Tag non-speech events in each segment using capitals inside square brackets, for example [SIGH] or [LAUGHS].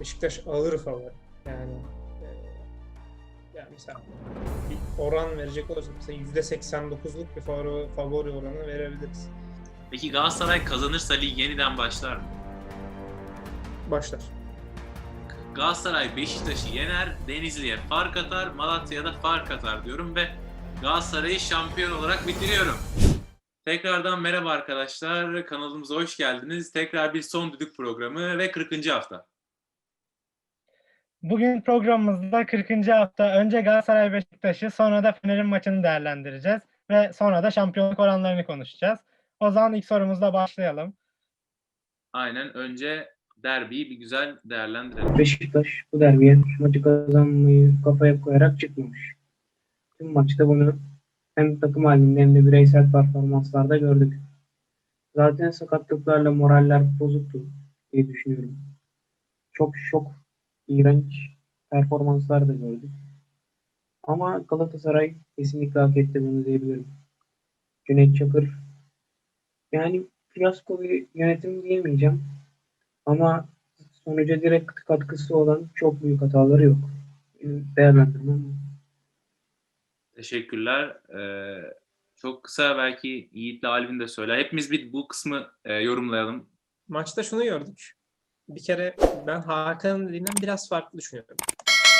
Beşiktaş ağır favori. Yani e, yani mesela bir oran verecek olursak mesela %89'luk bir favori, favori oranı verebiliriz. Peki Galatasaray kazanırsa lig yeniden başlar mı? Başlar. Galatasaray Beşiktaş'ı yener, Denizli'ye fark atar, Malatya'da fark atar diyorum ve Galatasaray'ı şampiyon olarak bitiriyorum. Tekrardan merhaba arkadaşlar, kanalımıza hoş geldiniz. Tekrar bir son düdük programı ve 40. hafta. Bugün programımızda 40. hafta önce Galatasaray Beşiktaş'ı sonra da Fener'in maçını değerlendireceğiz ve sonra da şampiyonluk oranlarını konuşacağız. O zaman ilk sorumuzla başlayalım. Aynen önce derbiyi bir güzel değerlendirelim. Beşiktaş bu derbiye maçı kazanmayı kafaya koyarak çıkmamış. Tüm maçta bunu hem takım halinde hem de bireysel performanslarda gördük. Zaten sakatlıklarla moraller bozuktu diye düşünüyorum. Çok şok, iğrenç performanslar da gördük. Ama Galatasaray kesinlikle hak etti bunu diyebilirim. Cüneyt Çakır yani fiyasko bir yönetim diyemeyeceğim. Ama sonuca direkt katkısı olan çok büyük hataları yok. Benim değerlendirmem bu. Teşekkürler. Ee, çok kısa belki Yiğit'le Alvin de söyler. Hepimiz bir bu kısmı e, yorumlayalım. Maçta şunu gördük. Bir kere ben Hakan'ın dediğinden biraz farklı düşünüyorum.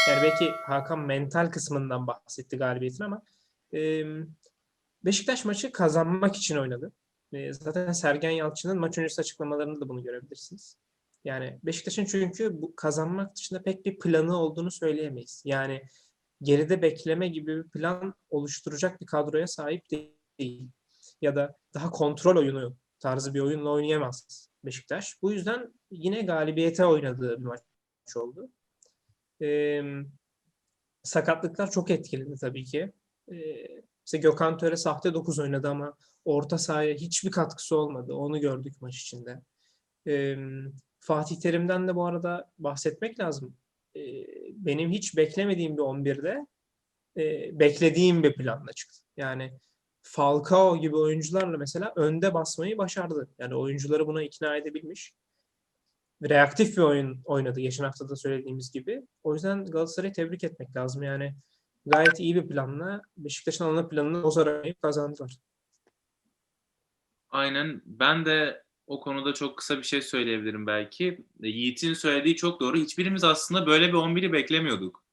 Yani belki Hakan mental kısmından bahsetti galibiyetin ama e, Beşiktaş maçı kazanmak için oynadı. E, zaten Sergen Yalçın'ın maç öncesi açıklamalarında da bunu görebilirsiniz. Yani Beşiktaş'ın çünkü bu kazanmak dışında pek bir planı olduğunu söyleyemeyiz. Yani geride bekleme gibi bir plan oluşturacak bir kadroya sahip değil. Ya da daha kontrol oyunu tarzı bir oyunla oynayamaz Beşiktaş. Bu yüzden yine galibiyete oynadığı bir maç oldu. Ee, sakatlıklar çok etkiledi tabii ki. Ee, mesela Gökhan Töre sahte 9 oynadı ama orta sahaya hiçbir katkısı olmadı. Onu gördük maç içinde. Ee, Fatih Terim'den de bu arada bahsetmek lazım. Ee, benim hiç beklemediğim bir 11'de e, beklediğim bir planla çıktı. Yani Falcao gibi oyuncularla mesela önde basmayı başardı. Yani oyuncuları buna ikna edebilmiş. Reaktif bir oyun oynadı geçen hafta da söylediğimiz gibi. O yüzden Galatasaray'ı tebrik etmek lazım. Yani gayet iyi bir planla Beşiktaş'ın ana planını bozaramayıp kazandılar. Aynen. Ben de o konuda çok kısa bir şey söyleyebilirim belki. E, Yiğit'in söylediği çok doğru. Hiçbirimiz aslında böyle bir 11'i beklemiyorduk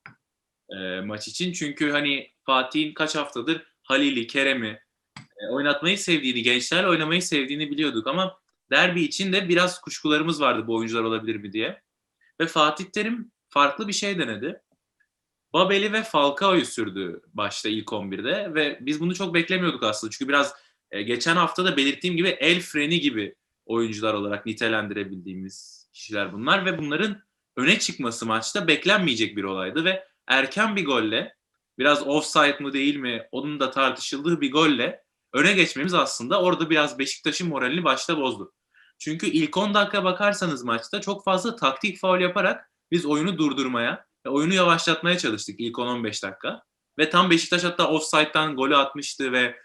e, maç için. Çünkü hani Fatih'in kaç haftadır Halil'i, Kerem'i e, oynatmayı sevdiğini, gençlerle oynamayı sevdiğini biliyorduk ama derbi için de biraz kuşkularımız vardı bu oyuncular olabilir mi diye. Ve Fatih Terim farklı bir şey denedi. Babel'i ve Falcao'yu sürdü başta ilk 11'de ve biz bunu çok beklemiyorduk aslında. Çünkü biraz e, geçen hafta da belirttiğim gibi el freni gibi oyuncular olarak nitelendirebildiğimiz kişiler bunlar ve bunların öne çıkması maçta beklenmeyecek bir olaydı ve erken bir golle biraz offside mı değil mi onun da tartışıldığı bir golle öne geçmemiz aslında orada biraz Beşiktaş'ın moralini başta bozdu. Çünkü ilk 10 dakika bakarsanız maçta çok fazla taktik faul yaparak biz oyunu durdurmaya ve oyunu yavaşlatmaya çalıştık ilk 10-15 dakika. Ve tam Beşiktaş hatta offside'dan golü atmıştı ve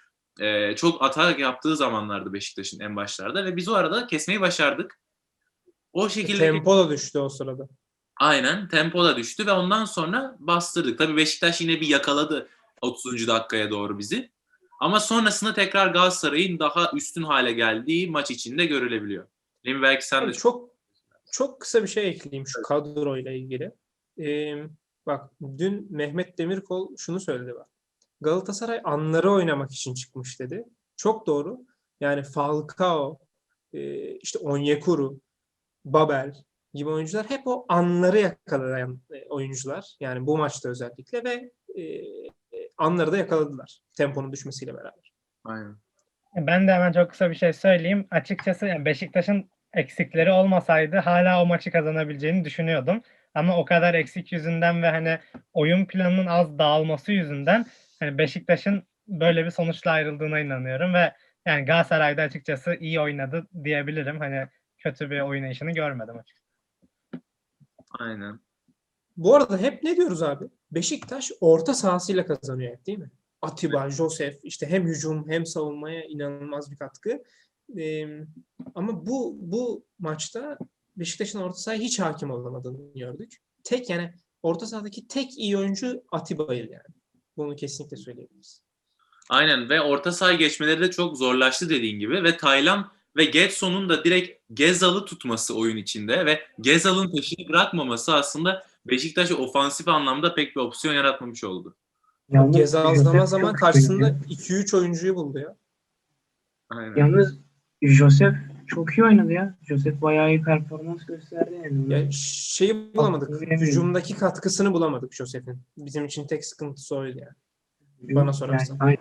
e, çok atak yaptığı zamanlardı Beşiktaş'ın en başlarda ve biz o arada kesmeyi başardık. O şekilde Tempo da düştü o sırada. Aynen tempo da düştü ve ondan sonra bastırdık. Tabii Beşiktaş yine bir yakaladı 30. dakikaya doğru bizi. Ama sonrasında tekrar Galatasaray'ın daha üstün hale geldiği maç içinde görülebiliyor. Emin belki sen de çok çok kısa bir şey ekleyeyim şu kadroyla ilgili. Ee, bak dün Mehmet Demirkol şunu söyledi bak. Galatasaray anları oynamak için çıkmış dedi. Çok doğru. Yani Falcao, e, işte Onyekuru, Babel gibi oyuncular hep o anları yakalayan e, oyuncular. Yani bu maçta özellikle ve e, e, anları da yakaladılar temponun düşmesiyle beraber. Aynen. Ben de hemen çok kısa bir şey söyleyeyim. Açıkçası yani Beşiktaş'ın eksikleri olmasaydı hala o maçı kazanabileceğini düşünüyordum. Ama o kadar eksik yüzünden ve hani oyun planının az dağılması yüzünden hani Beşiktaş'ın böyle bir sonuçla ayrıldığına inanıyorum ve yani Galatasaray'da açıkçası iyi oynadı diyebilirim. Hani kötü bir oynayışını görmedim açıkçası. Aynen. Bu arada hep ne diyoruz abi? Beşiktaş orta sahasıyla kazanıyor hep değil mi? Atiba, Josef işte hem hücum hem savunmaya inanılmaz bir katkı. Ee, ama bu bu maçta Beşiktaş'ın orta sahaya hiç hakim olamadığını gördük. Tek yani orta sahadaki tek iyi oyuncu Atiba'ydı yani. Bunu kesinlikle söyleyebiliriz. Aynen ve orta saha geçmeleri de çok zorlaştı dediğin gibi ve Taylan ve Getson'un da direkt Gezal'ı tutması oyun içinde ve Gezal'ın peşini bırakmaması aslında Beşiktaş'a ofansif anlamda pek bir opsiyon yaratmamış oldu. Yalnız Gezal zaman zaman karşısında oynuyor. 2-3 oyuncuyu buldu ya. Aynen. Yalnız Joseph çok iyi oynadı ya. Joseph bayağı iyi performans gösterdi yani. Ya şeyi bulamadık. Hücumdaki katkısını bulamadık Joseph'in. Bizim için tek sıkıntısı oydu yani. bana sorarsan. Yani, aynen.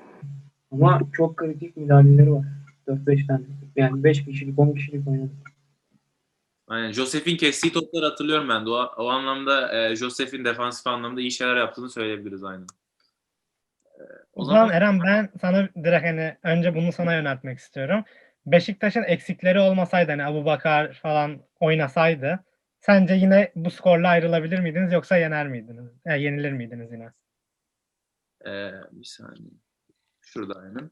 Ama çok kritik müdahaleleri var. 4-5 tane. Yani 5 kişilik 10 kişilik oynadı. Aynen. Joseph'in kestiği topları hatırlıyorum ben de. O, o anlamda e, Joseph'in defansif anlamda iyi şeyler yaptığını söyleyebiliriz aynen. E, O zaman zaman Eren ben sana direkt hani önce bunu sana yöneltmek istiyorum. Beşiktaş'ın eksikleri olmasaydı hani Abubakar falan oynasaydı sence yine bu skorla ayrılabilir miydiniz yoksa yener miydiniz? Yani yenilir miydiniz yine? e, bir saniye. Şurada aynen.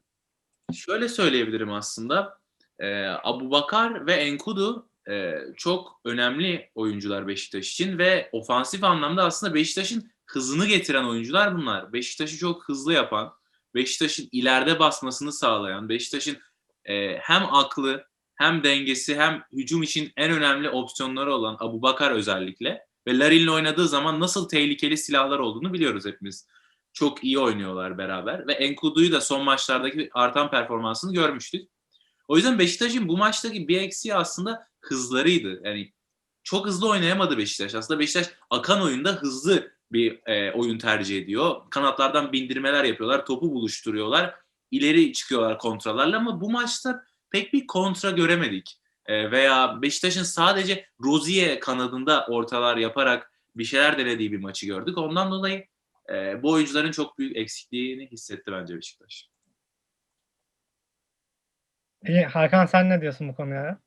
Şöyle söyleyebilirim aslında. E, Abu Bakar ve Enkudu e, çok önemli oyuncular Beşiktaş için ve ofansif anlamda aslında Beşiktaş'ın hızını getiren oyuncular bunlar. Beşiktaş'ı çok hızlı yapan, Beşiktaş'ın ileride basmasını sağlayan, Beşiktaş'ın e, hem aklı hem dengesi hem hücum için en önemli opsiyonları olan Abu Bakar özellikle ve Larin'le oynadığı zaman nasıl tehlikeli silahlar olduğunu biliyoruz hepimiz. Çok iyi oynuyorlar beraber ve Enkudu'yu da son maçlardaki artan performansını görmüştük. O yüzden Beşiktaş'ın bu maçtaki bir eksiği aslında hızlarıydı. Yani çok hızlı oynayamadı Beşiktaş. Aslında Beşiktaş akan oyunda hızlı bir e, oyun tercih ediyor. Kanatlardan bindirmeler yapıyorlar, topu buluşturuyorlar, ileri çıkıyorlar kontralarla ama bu maçta pek bir kontra göremedik. E, veya Beşiktaş'ın sadece Rozier kanadında ortalar yaparak bir şeyler denediği bir maçı gördük. Ondan dolayı e, bu oyuncuların çok büyük eksikliğini hissetti bence Beşiktaş. İyi, Hakan sen ne diyorsun bu konuya?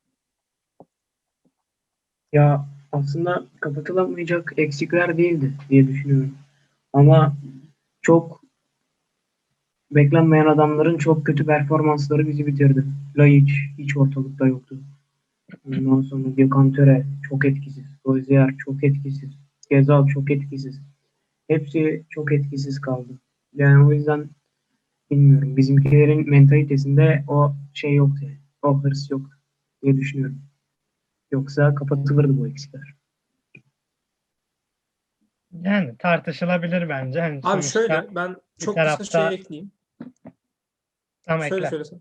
Ya aslında kapatılamayacak eksikler değildi diye düşünüyorum. Ama çok beklenmeyen adamların çok kötü performansları bizi bitirdi. Laiç hiç ortalıkta yoktu. Ondan sonra Gökhan Töre çok etkisiz. Rozier çok etkisiz. Gezal çok etkisiz. Hepsi çok etkisiz kaldı. Yani o yüzden bilmiyorum. Bizimkilerin mentalitesinde o şey yoktu. yani. O hırs yoktu diye düşünüyorum. Yoksa kapatılırdı bu eksikler. Yani tartışılabilir bence. Hani Abi şöyle ben çok kısa tarafta- şey ekleyeyim. Tamam, Şöyle ekle. söylesem.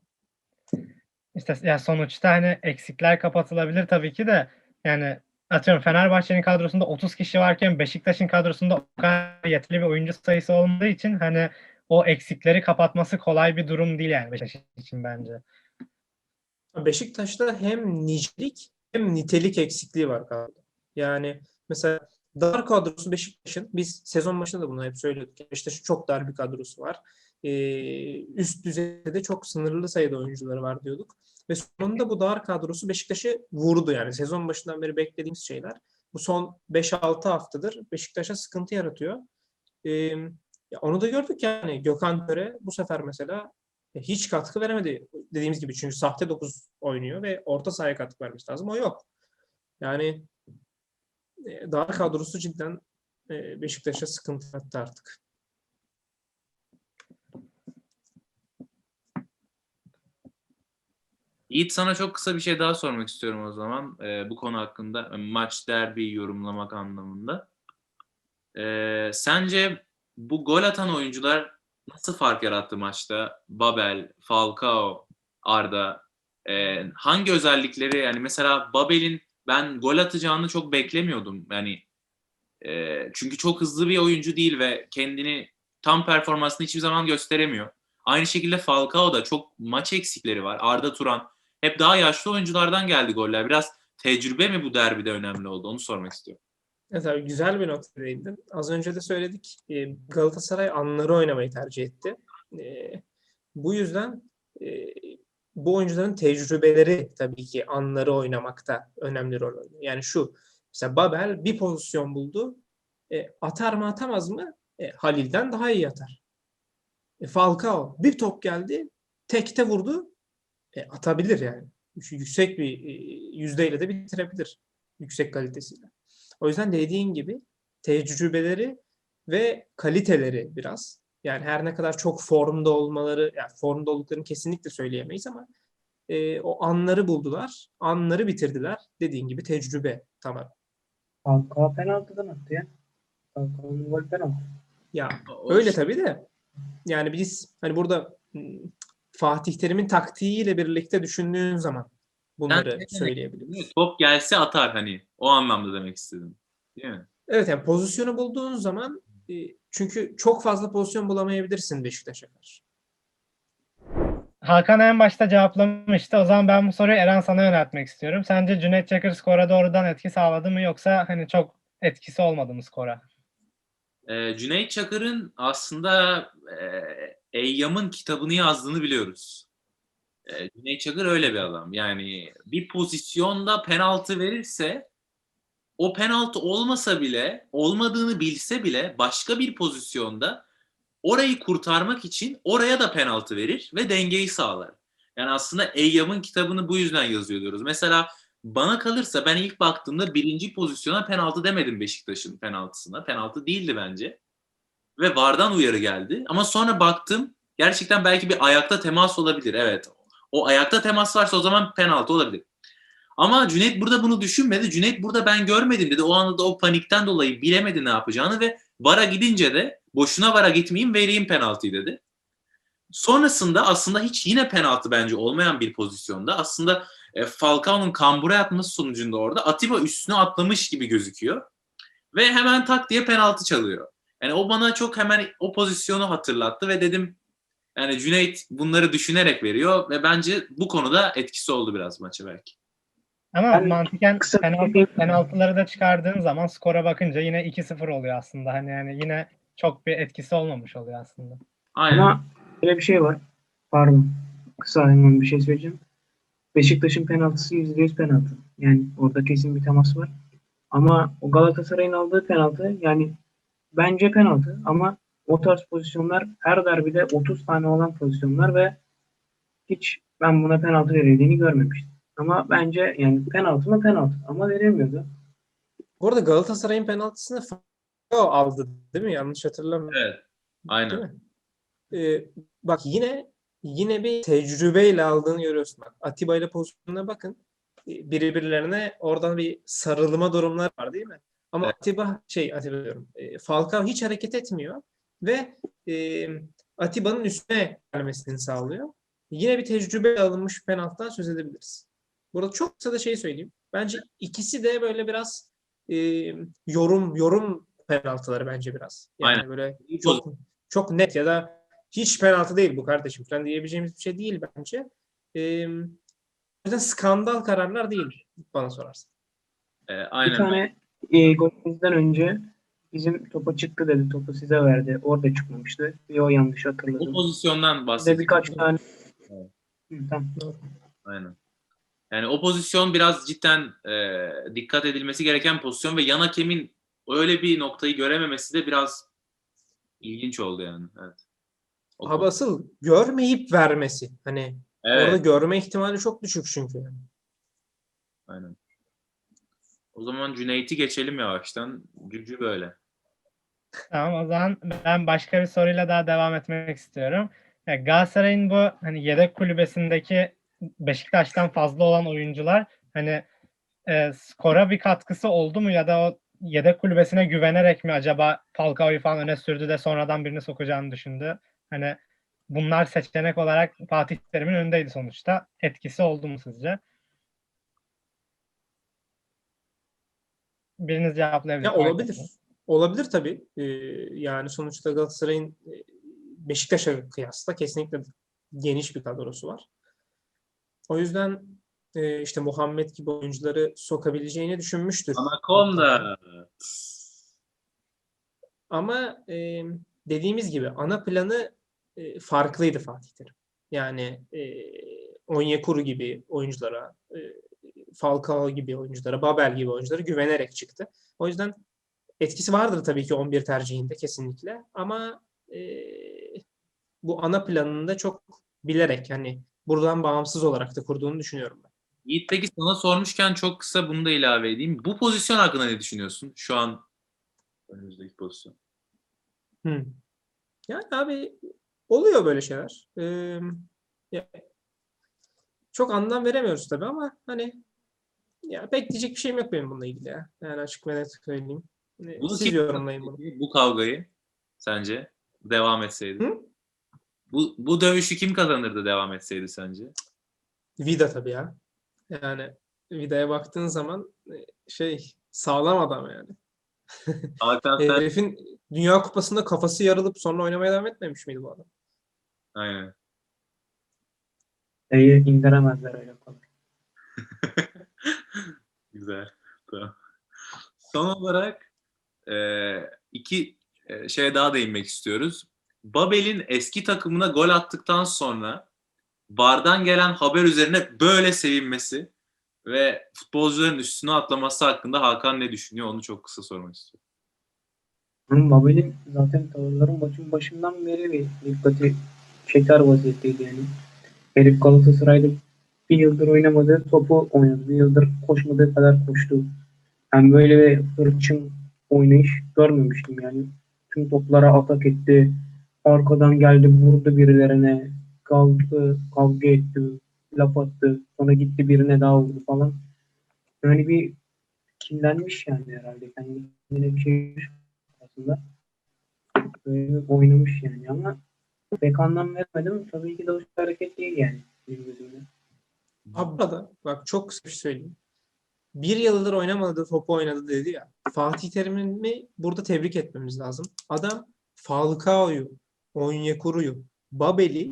İşte ya sonuçta hani eksikler kapatılabilir tabii ki de yani atıyorum Fenerbahçe'nin kadrosunda 30 kişi varken Beşiktaş'ın kadrosunda o kadar yeterli bir oyuncu sayısı olmadığı için hani o eksikleri kapatması kolay bir durum değil yani Beşiktaş için bence. Beşiktaş'ta hem nicelik hem nitelik eksikliği var kadroda. Yani mesela dar kadrosu Beşiktaş'ın biz sezon başında da bunu hep söyledik. Beşiktaş'ın çok dar bir kadrosu var. Ee, üst düzeyde çok sınırlı sayıda oyuncuları var diyorduk. Ve sonunda bu dar kadrosu Beşiktaş'ı vurdu yani. Sezon başından beri beklediğimiz şeyler. Bu son 5-6 haftadır Beşiktaş'a sıkıntı yaratıyor. Ee, ya onu da gördük yani. Gökhan Töre bu sefer mesela e, hiç katkı veremedi. Dediğimiz gibi çünkü sahte 9 oynuyor ve orta sahaya katkı vermesi lazım. O yok. Yani e, dar kadrosu cidden e, Beşiktaş'a sıkıntı yarattı artık. Yiğit sana çok kısa bir şey daha sormak istiyorum o zaman e, bu konu hakkında maç derbi yorumlamak anlamında. E, sence bu gol atan oyuncular nasıl fark yarattı maçta? Babel, Falcao, Arda e, hangi özellikleri yani mesela Babel'in ben gol atacağını çok beklemiyordum yani e, çünkü çok hızlı bir oyuncu değil ve kendini tam performansını hiçbir zaman gösteremiyor. Aynı şekilde Falcao da çok maç eksikleri var. Arda Turan hep daha yaşlı oyunculardan geldi goller. Biraz tecrübe mi bu derbide önemli oldu? Onu sormak istiyorum. Evet abi güzel bir nokta değindin. Az önce de söyledik. e, Galatasaray anları oynamayı tercih etti. E, Bu yüzden e, bu oyuncuların tecrübeleri tabii ki anları oynamakta önemli rol oynuyor. Yani şu mesela Babel bir pozisyon buldu. Atar mı atamaz mı? Halil'den daha iyi atar. Falcao bir top geldi. Tekte vurdu. Atabilir yani. Yüksek bir yüzdeyle de bitirebilir. yüksek kalitesiyle. O yüzden dediğin gibi tecrübeleri ve kaliteleri biraz yani her ne kadar çok formda olmaları, yani formda olduklarını kesinlikle söyleyemeyiz ama e, o anları buldular, anları bitirdiler. Dediğin gibi tecrübe tamam. Falcao penaltıdan attı ya. Falcao'nun gol penaltı. Ya O- öyle tabii de yani biz hani burada m, Fatih Terim'in taktiğiyle birlikte düşündüğün zaman bunları demek söyleyebiliriz. Top gelse atar hani. O anlamda demek istedim. Değil mi? Evet yani pozisyonu bulduğun zaman e, çünkü çok fazla pozisyon bulamayabilirsin Beşiktaş'a karşı. Hakan en başta cevaplamıştı. O zaman ben bu soruyu Eren sana yöneltmek istiyorum. Sence Cüneyt Çakır skora doğrudan etki sağladı mı yoksa hani çok etkisi olmadı mı skora? Ee, Cüneyt Çakır'ın aslında e, Eyyam'ın kitabını yazdığını biliyoruz. E, Cüneyt Çakır öyle bir adam. Yani bir pozisyonda penaltı verirse o penaltı olmasa bile, olmadığını bilse bile başka bir pozisyonda orayı kurtarmak için oraya da penaltı verir ve dengeyi sağlar. Yani aslında Eyyam'ın kitabını bu yüzden yazıyor diyoruz. Mesela bana kalırsa ben ilk baktığımda birinci pozisyona penaltı demedim Beşiktaş'ın penaltısına. Penaltı değildi bence. Ve VAR'dan uyarı geldi. Ama sonra baktım gerçekten belki bir ayakta temas olabilir. Evet. O ayakta temas varsa o zaman penaltı olabilir. Ama Cüneyt burada bunu düşünmedi. Cüneyt burada ben görmedim dedi. O anda da o panikten dolayı bilemedi ne yapacağını ve VAR'a gidince de boşuna VAR'a gitmeyeyim vereyim penaltıyı dedi. Sonrasında aslında hiç yine penaltı bence olmayan bir pozisyonda aslında e, Falcao'nun kambura yapması sonucunda orada Atiba üstüne atlamış gibi gözüküyor. Ve hemen tak diye penaltı çalıyor. Yani o bana çok hemen o pozisyonu hatırlattı ve dedim yani Cüneyt bunları düşünerek veriyor ve bence bu konuda etkisi oldu biraz maça belki. Ama Ben mantıken kısa penaltı, şey- penaltıları da çıkardığın zaman skora bakınca yine 2-0 oluyor aslında. Hani yani yine çok bir etkisi olmamış oluyor aslında. Aynen. Ama öyle bir şey var. Pardon. Kısa hemen bir şey söyleyeceğim. Beşiktaş'ın penaltısı %100 penaltı. Yani orada kesin bir temas var. Ama o Galatasaray'ın aldığı penaltı yani bence penaltı ama o tarz pozisyonlar her derbide 30 tane olan pozisyonlar ve hiç ben buna penaltı verildiğini görmemiştim. Ama bence yani penaltı mı penaltı ama verilmiyordu. Bu arada Galatasaray'ın penaltısını Falcao aldı değil mi? Yanlış hatırlamıyorum. Evet. Aynen. Ee, bak yine yine bir tecrübeyle aldığını görüyorsun. Bak, Atiba ile pozisyonuna bakın. Ee, Birbirlerine oradan bir sarılma durumlar var değil mi? Ama Evet. Atiba şey Atiba diyorum. E, Falcao hiç hareket etmiyor ve e, Atiba'nın üstüne gelmesini sağlıyor. Yine bir tecrübe alınmış penaltıdan söz edebiliriz. Burada çok kısa da şey söyleyeyim. Bence ikisi de böyle biraz e, yorum yorum penaltıları bence biraz. Yani Aynen. böyle çok çok net ya da hiç penaltı değil bu kardeşim falan diyebileceğimiz bir şey değil bence. Ee, o yüzden skandal kararlar değil bana sorarsan. Bir aynen. tane e, golümüzden önce bizim topa çıktı dedi. Topu size verdi. Orada çıkmamıştı. Bir o yanlış O hatırladım. pozisyondan Bir de bahsediyorum. birkaç tane Evet. Hı, tamam. Aynen. Yani o pozisyon biraz cidden e, dikkat edilmesi gereken pozisyon ve yan hakemin öyle bir noktayı görememesi de biraz ilginç oldu yani. Evet. O Abi asıl görmeyip vermesi. Hani evet, orada görme ihtimali çok düşük çünkü. yani. aynen. O zaman Cüneyt'i geçelim yavaştan. Cücü böyle. Tamam o zaman ben başka bir soruyla daha devam etmek istiyorum. Ya Galatasaray'ın bu hani yedek kulübesindeki Beşiktaş'tan fazla olan oyuncular hani e, skora bir katkısı oldu mu ya da o yedek kulübesine güvenerek mi acaba Falcao'yu falan öne sürdü de sonradan birini sokacağını düşündü? Hani bunlar seçenek olarak Fatih Terim'in önündeydi sonuçta. Etkisi oldu mu sizce? Biriniz cevaplayabilir. Ya olabilir. etmez. Olabilir tabii. Ee, yani sonuçta Galatasaray'ın e, Beşiktaş'a kıyasla kesinlikle geniş bir kadrosu var. O yüzden e, işte Muhammed gibi oyuncuları sokabileceğini düşünmüştür. Anaconda. Ama e, dediğimiz gibi ana planı e, farklıydı Fatih Terim. Yani e, Onyekuru gibi oyunculara, e, Falcao gibi oyunculara, Babel gibi oyunculara güvenerek çıktı. O yüzden etkisi vardır tabii ki 11 tercihinde kesinlikle. Ama e, bu ana planını da çok bilerek hani buradan bağımsız olarak da kurduğunu düşünüyorum ben. Yiğit peki sana sormuşken çok kısa bunu da ilave edeyim. Bu pozisyon hakkında ne düşünüyorsun? Şu an önümüzdeki pozisyon. Hı. Yani abi oluyor böyle şeyler. Ee, ya, çok anlam veremiyoruz tabii ama hani ya pek diyecek bir şeyim yok benim bununla ilgili ya. Yani açık ve net söyleyeyim. Hani Bunu Siz yorumlayın bunu. Bu kavgayı sence devam etseydi? Hı? Bu, bu dövüşü kim kazanırdı devam etseydi sence? Vida tabii ya. Yani Vida'ya baktığın zaman e, şey sağlam adam yani. [LAUGHS] Hakan sen Herifin Dünya Kupası'nda kafası yarılıp sonra oynamaya devam etmemiş miydi bu adam? aynen. Dayı indiremezler öyle kolay. [LAUGHS] Güzel. Tamam. Son olarak e, iki e, şeye daha değinmek istiyoruz. Babel'in eski takımına gol attıktan sonra bardan gelen haber üzerine böyle sevinmesi ve futbolcuların üstüne atlaması hakkında Hakan ne düşünüyor onu çok kısa sormak istiyorum. Babel'in zaten tavırları maçın başından beri bir dikkati çeker vaziyetteydi yani. Herif Galatasaray'da bir yıldır oynamadığı topu oynadı. Bir yıldır koşmadığı kadar koştu. Ben böyle bir hırçın oynayış görmemiştim yani. Tüm toplara atak etti. Arkadan geldi vurdu birilerine. Kalktı, kavga etti. Laf attı. Sonra gitti birine daha vurdu falan. Yani bir kinlenmiş yani herhalde. Kendine bir şey aslında. Böyle oynamış yani ama pek anlam vermedim. Tabii ki de o hareket değil yani. Benim gözümde. Abi burada bak çok kısa bir şey söyleyeyim. Bir yıldır oynamadığı topu oynadı dedi ya. Fatih Terim'i burada tebrik etmemiz lazım. Adam Falcao'yu, Onyekuru'yu, Babel'i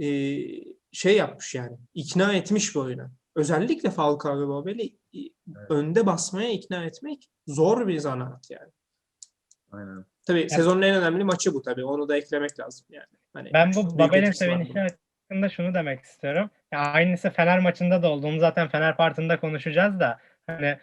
e, şey yapmış yani. ikna etmiş bu oyuna. Özellikle Falcao ve Babel'i e, önde basmaya ikna etmek zor bir zanaat yani. Aynen. Tabii sezonun en önemli maçı bu tabii. Onu da eklemek lazım yani. Hani Ben bu Babel'in sevinişi hakkında şunu demek istiyorum. Ya aynısı Fener maçında da oldu. Onu zaten Fener partında konuşacağız da hani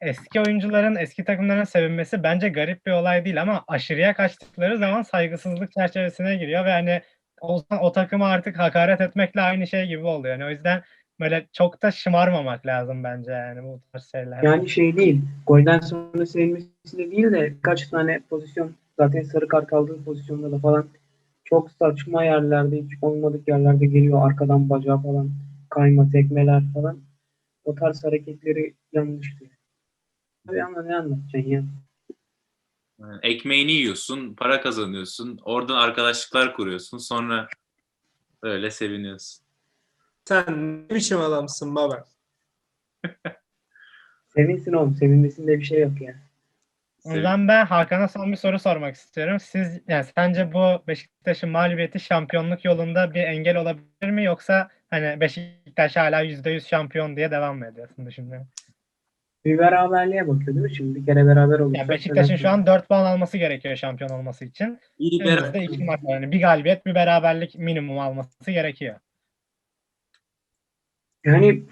eski oyuncuların eski takımların sevinmesi bence garip bir olay değil ama aşırıya kaçtıkları zaman saygısızlık çerçevesine giriyor ve hani o, o takıma artık hakaret etmekle aynı şey gibi oluyor. Yani o yüzden böyle çok da şımarmamak lazım bence yani bu tarz şeyler. Yani şey değil. Golden sonra sevilmesi de değil de birkaç tane pozisyon zaten sarı kart aldığı pozisyonda da falan çok saçma yerlerde hiç olmadık yerlerde geliyor arkadan bacağı falan kayma tekmeler falan. O tarz hareketleri yanlıştı. Tabii ama ne anlatacaksın ya? Ekmeğini yiyorsun, para kazanıyorsun, oradan arkadaşlıklar kuruyorsun, sonra böyle seviniyorsun. Sen ne biçim adamsın baba? [LAUGHS] Sevinsin oğlum. Sevinmesinde bir şey yok ya. O zaman ben Hakan'a son bir soru sormak istiyorum. Siz yani sence bu Beşiktaş'ın mağlubiyeti şampiyonluk yolunda bir engel olabilir mi yoksa hani Beşiktaş hala %100 şampiyon diye devam mı ediyorsun düşünüyorum? Bir beraberliğe bakıyor değil mi? Şimdi bir kere beraber olursa. Yani Beşiktaş'ın şu an 4 puan alması gerekiyor şampiyon olması için. İyi Önümüzde iki maç var. Yani bir galibiyet bir beraberlik minimum alması gerekiyor. Yani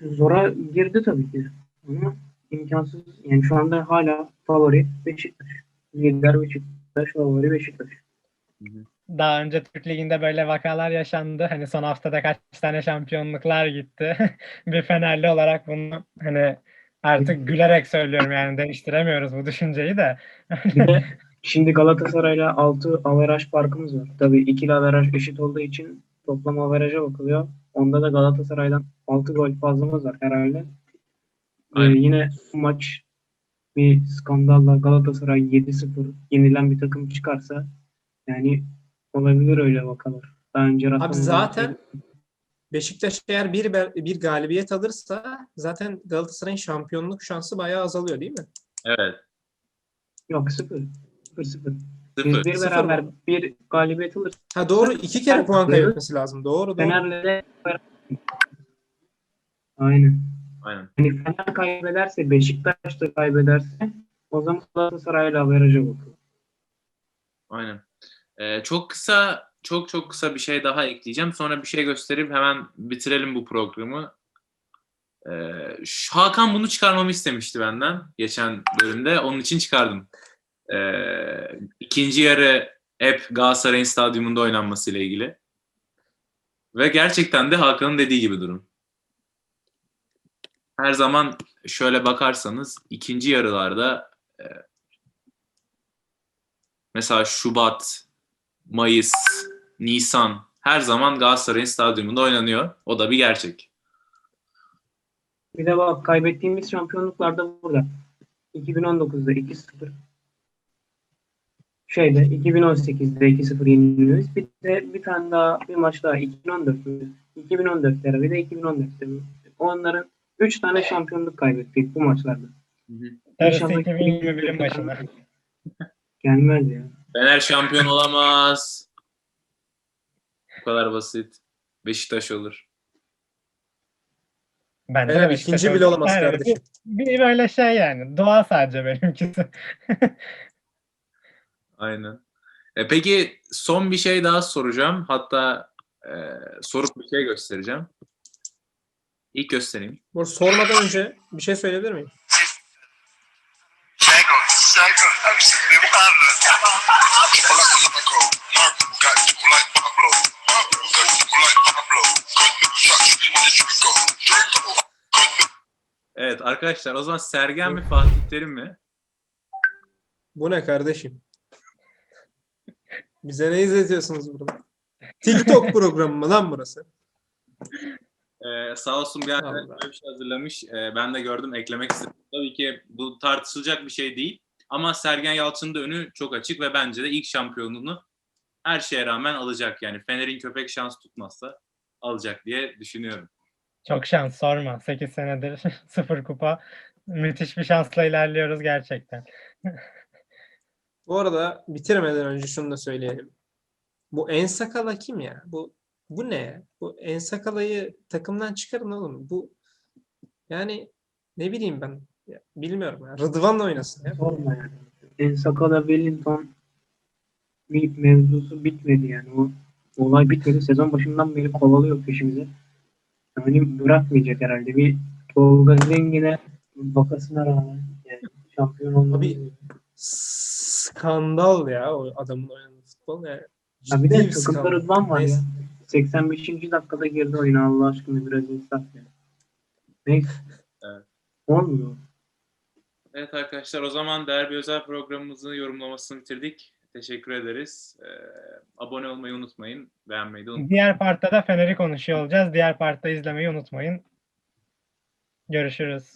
zora girdi tabii ki. Ama imkansız. Yani şu anda hala favori Beşiktaş. Lider Beşiktaş, favori Beşiktaş. Daha önce Türk Ligi'nde böyle vakalar yaşandı. Hani son haftada kaç tane şampiyonluklar gitti. [LAUGHS] bir Fenerli olarak bunu hani artık gülerek söylüyorum yani değiştiremiyoruz bu düşünceyi de. Şimdi Galatasaray'la 6 averaj farkımız var. Tabii ikili averaj eşit olduğu için toplam averaja bakılıyor. Onda da Galatasaray'dan 6 gol fazlamız var herhalde. Ee, yine bu maç bir skandalla Galatasaray 7-0 yenilen bir takım çıkarsa yani olabilir öyle vakalar. Daha önce Abi zaten şey- Beşiktaş eğer bir bir galibiyet alırsa zaten Galatasaray'ın şampiyonluk şansı bayağı azalıyor değil mi? Evet. yok 0 0 0. Sıfır. Biz bir Sıfır beraber bir galibiyet alırsa Ha doğru iki kere puan kaybetmesi lazım. Doğru doğru. Fener'le de Aynen. Aynen. Yani Fener kaybederse, Beşiktaş da kaybederse o zaman Galatasaray'la averaja bakıyor. Aynen. Ee, çok kısa, çok çok kısa bir şey daha ekleyeceğim. Sonra bir şey gösterip hemen bitirelim bu programı. Ee, Hakan bunu çıkarmamı istemişti benden geçen bölümde. Onun için çıkardım. Ee, ikinci yarı hep Galatasaray'ın stadyumunda oynanmasıyla ilgili. Ve gerçekten de Hakan'ın dediği gibi durum. her zaman şöyle bakarsanız ikinci yarılarda e, mesela Şubat, Mayıs, Nisan her zaman Galatasaray'ın stadyumunda oynanıyor. O da bir gerçek. Bir de bak kaybettiğimiz şampiyonluklar da burada. 2019'da 2-0. Şeyde 2018'de 2-0 yeniliyoruz. Bir de bir tane daha bir maç daha 2014 mü? 2014'lere bir de 2014'te mi? Onların 3 tane şampiyonluk kaybettik bu maçlarda. İnşallah 2021'in başına. Gelmez ya. Fener şampiyon olamaz. Bu kadar basit. Beşiktaş olur. Ben Fener ikinci bile olamaz Evet, kardeşim. Bir, bir böyle şey yani. Dua sadece benimkisi. [LAUGHS] Aynen. E, peki son bir şey daha soracağım. Hatta e, sorup bir şey göstereceğim. İlk göstereyim. Bu arada sormadan önce bir şey söyleyebilir miyim? Evet arkadaşlar o zaman Sergen mi Fatih Terim mi? Bu ne kardeşim? Bize ne izletiyorsunuz burada? TikTok programı mı lan burası? Ee, sağ olsun bir arkadaş Allah. böyle bir şey hazırlamış. Ee, ben de gördüm eklemek istedim. Tabii ki bu tartışılacak bir şey değil. Ama Sergen Yalçın'ın da önü çok açık ve bence de ilk şampiyonluğunu her şeye rağmen alacak. Yani Fener'in köpek şans tutmazsa alacak diye düşünüyorum. Çok şans sorma. 8 senedir [LAUGHS] sıfır kupa. Müthiş bir şansla ilerliyoruz gerçekten. Bu arada bitirmeden önce şunu da söyleyelim. Bu Ensakala kim ya? Bu bu ne? Bu Ensakala'yı takımdan çıkarın oğlum. Bu yani ne bileyim ben. Ya, bilmiyorum ya. Rıdvan'la oynasın ya. Sorma yani. En Sakala Wellington mevzusu bitmedi yani. O olay bitmedi. Sezon başından beri kovalıyor peşimizi. Yani bırakmayacak herhalde. Bir Tolga Zengin'e bakasına rağmen yani şampiyon olmadı. Abi, Skandal ya o adamın oynadığı futbol. Yani Ha bir de takımda. Rıdvan var ya. Neyse. 85. dakikada girdi oyuna Allah aşkına biraz insaf ya. Neyse. Evet. Olmuyor. Evet arkadaşlar o zaman Derbi Özel programımızın yorumlamasını bitirdik. Teşekkür ederiz. Ee, abone olmayı unutmayın. Beğenmeyi de unutmayın. Diğer partta da Fener'i konuşuyor olacağız. Diğer partta izlemeyi unutmayın. Görüşürüz.